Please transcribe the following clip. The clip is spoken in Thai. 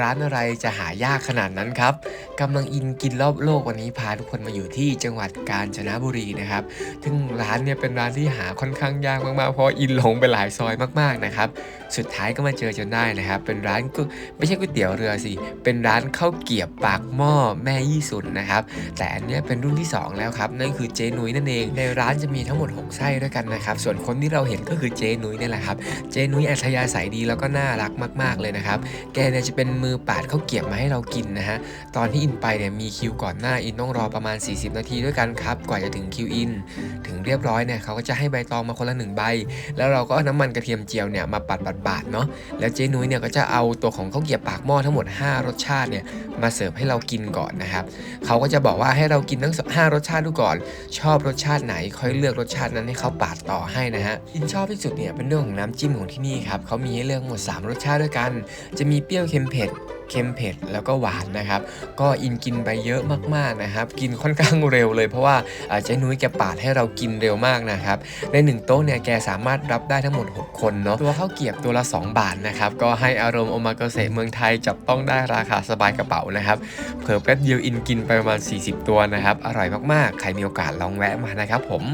ร้านอะไรจะหายากขนาดนั้นครับกำลังอินกินรอบโลกวันนี้พาทุกคนมาอยู่ที่จังหวัดกาญจนบุรีนะครับซึ่งร้านเนี่ยเป็นร้านที่หาค่อนข้างยากมากๆเพราะอินหลงไปหลายซอยมากๆนะครับสุดท้ายก็มาเจอจนได้นะครับ เป็นร้านก็ไม่ใช่ก๋วยเตี๋ยวเรือสิเป็นร้านข้าวเกรียบปากหม้อแม่ยี่สุนนะครับแต่อันเนี้ยเป็นรุ่นที่ 2 แล้วครับนั่นคือเจนุ้ยนั่นเอง ในร้านจะมีทั้งหมด 6 ไส้ด้วยกันนะครับส่วนคนที่เราเห็นก็คือเจนุ้ยนี่แหละครับเจนุ้ยอัธยาศัยดีแล้วก็น่ารักมาก ๆเลยนะครับแกเนี่ยจะเป็นมือปาดข้าวเกียบมาให้เรากินนะฮะ ตอนที่อินไปเนี่ยมีคิวก่อนหน้าอินต้องรอประมาณ 40 นาทีด้วยกันครับ กว่าจะถึงคิวอิน ถึงเรียบร้อยเนี่ยเขาก็จะให้ใบตองมาคนละหนึ่งใบ แล้วเราก็เอาน้ำมันกระเทียมเจียวเนี่ยมาปัดปัดบาดๆเนาะ แล้วเจ๊นุ้ยเนี่ยก็จะเอาตัวของข้าวเกียบปากหม้อทั้งหมด 5 รสชาติเนี่ยมาเสิร์ฟให้เรากินก่อนนะครับเขาก็จะบอกว่าให้เรากินทั้ง5รสชาติดูก่อน ชอบรสชาติไหนค่อยเลือกรสชาตินั้นให้เขาปาดต่อให้นะฮะอินชอบที่สุดเนี่ยเป็นเรื่องของน้ำจิ้มของที่นี่ครับเขามีให้เลือกหมด 3 รสชาติด้วยกัน จะมีเปรี้ยวเค็มเผ็ด เค็มเผ็ดแล้วก็หวานนะครับ ก็อินกินไปเยอะมากๆนะครับ กินค่อนข้างเร็วเลยเพราะว่าเจ๊นุ้ยแกปาดให้เรากินเร็วมากนะครับ ในหนึ่งโต๊ะเนี่ยแกสามารถรับได้ทั้งหมด 6 คนเนาะตัวข้าวเกียบตัวละ 2 บาทนะครับ ก็ให้อารมณ์โอมากาเสะเมืองไทยจับต้องได้ราคาสบายกระเป๋านะครับเพิ่แป๊บเดียวอินกินไปประมาณ 40 ตัวนะครับ อร่อยมากๆ ใครมีโอกาสลองแวะมานะครับผม